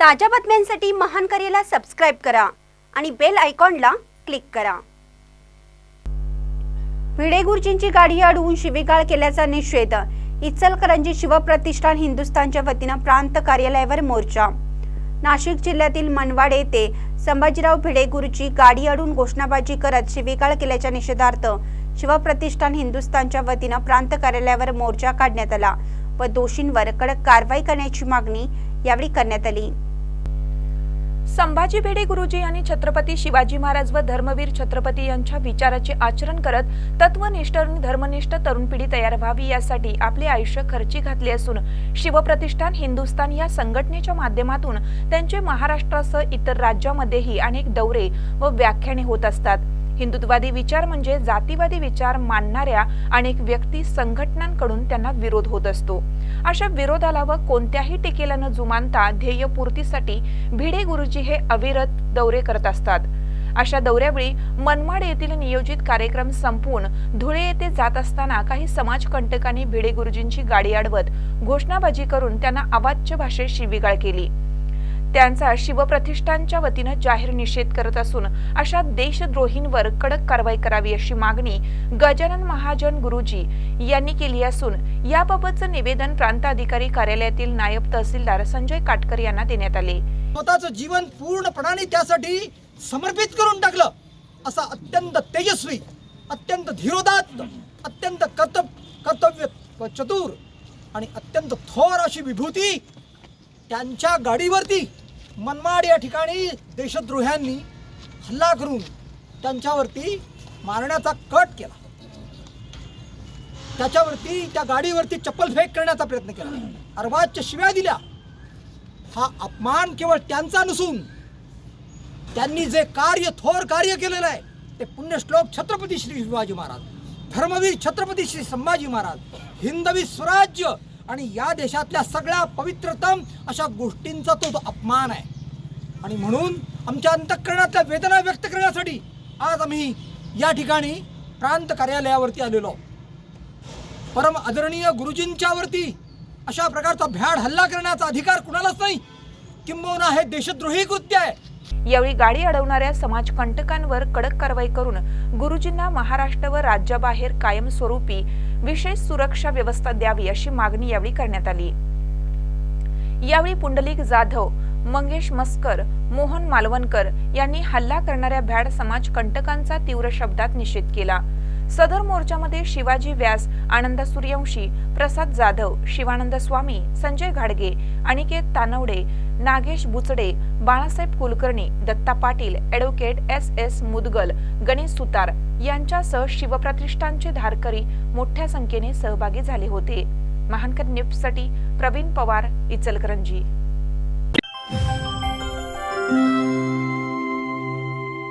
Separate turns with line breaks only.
ताज्या बातम्यांसाठी महान करेला सबस्क्राईब करा आणि बेल आयकॉनला क्लिक करा. भिडे गुरुजींची गाडी अडवून शिवीगाळ केल्याचा निषेध. इचलकरंजी शिवप्रतिष्ठान हिंदुस्थानच्या वतीनं प्रांत कार्यालयावर मोर्चा. नाशिक जिल्ह्यातील मनवाड येथे संभाजीराव भिडे गुरुजी गाडी अडून घोषणाबाजी करत शिवीगाळ केल्याच्या निषेधार्थ शिवप्रतिष्ठान हिंदुस्थानच्या वतीनं प्रांत कार्यालयावर मोर्चा काढण्यात आला व दोषींवर कडक कारवाई करण्याची मागणी यावेळी करण्यात आली.
संभाजी भिडे गुरुजी यांनी छत्रपती शिवाजी महाराज व धर्मवीर छत्रपती यांच्या विचाराचे आचरण करत तत्वनिष्ठ आणि धर्मनिष्ठ तरुण पिढी तयार व्हावी यासाठी आपले आयुष्य खर्ची घातले असून शिवप्रतिष्ठान हिंदुस्थान या संघटनेच्या माध्यमातून त्यांचे महाराष्ट्रासह इतर राज्यामध्येही अनेक दौरे व व्याख्याने होत असतात. हिंदुत्ववादी विचार म्हणजे जातीवादी विचार मानणाऱ्या अनेक व्यक्ती संघटनांकडून त्यांना विरोध होत असतो. अशा विरोधाला व कोणत्याही टीकेला न जुमानता ध्येयपूर्तीसाठी भिडे गुरुजी हे अविरत दौरे करत असतात. अशा दौऱ्यावेळी मनमाड येथील नियोजित कार्यक्रम संपवून धुळे येथे जात असताना काही समाजकंटकांनी भिडे गुरुजींची गाडी अडवत घोषणाबाजी करून त्यांना अवाच्य भाषेत शिवीगाळ केली. त्यांचा शिवप्रतिष्ठानच्या वतीनं जाहीर निषेध करत असून अशा देशद्रोहींवर कडक कारवाई करावी अशी मागणी गजानन महाजन गुरुजी यांनी केली असून याबाबतचं निवेदन प्रांताधिकारी कार्यालयातील नायब तहसीलदार संजय काटकर यांना देण्यात आले.
स्वतःचं जीवन पूर्णपणाने त्यासाठी समर्पित करून टाकलं. असा अत्यंत तेजस्वी अत्यंत धीरोदात्त अत्यंत कर्तव्य कर्तव्य चतुर आणि अत्यंत थोर अशी विभूती त्यांच्या गाडीवरती मनमाड या ठिकाणी देशद्रोह्यांनी हल्ला करून त्यांच्यावरती मारण्याचा कट केला. त्याच्यावरती त्या गाडीवरती चप्पल फेक करण्याचा प्रयत्न केला. अर्वाच्य शिव्या दिल्या. हा अपमान केवळ त्यांचा नसून त्यांनी जे कार्य थोर कार्य केलेलं आहे ते पुण्यश्लोक छत्रपती श्री शिवाजी महाराज धर्मवीर छत्रपती श्री संभाजी महाराज हिंदवी स्वराज्य आणि या देशातल्या सगळ्या पवित्रतम अशा गोष्टींचा तो जो अपमान आहे. आणि म्हणून आमच्या अंतःकरणातल्या वेदना व्यक्त करण्यासाठी आज आम्ही या ठिकाणी प्रांत कार्यालयावरती आलेलो परम आदरणीय गुरुजींच्यावरती अशा प्रकारचा भ्याड हल्ला करण्याचा अधिकार कुणालाच नाही. किंबहुना हे देशद्रोही कृत्य आहे.
यावेळी गाडी अडवणाऱ्या समाजकंटकांवर कडक कारवाई करून गुरुजींना महाराष्ट्र व राज्याबाहेर कायमस्वरूपी विशेष सुरक्षा व्यवस्था द्यावी अशी मागणी यावेळी करण्यात आली. यावेळी पुंडलिक जाधव मंगेश मस्कर मोहन मालवणकर यांनी हल्ला करणाऱ्या भ्याड समाजकंटकांचा तीव्र शब्दात निषेध केला. सदर मोर्चामध्ये शिवाजी व्यास आनंद सूर्यवंशी प्रसाद जाधव शिवानंद स्वामी संजय घाडगे Aniket Tanawade Nagesh Buchade Balasaheb Kulkarni Datta Patil advocate S S Mudgal Ganesh Sutar यांच्यासह शिवप्रतिष्ठानचे धारकरी मोठ्या संख्येने सहभागी झाले होते. महानकर न्यूजसाठी प्रवीण पवार इचलकरंजी.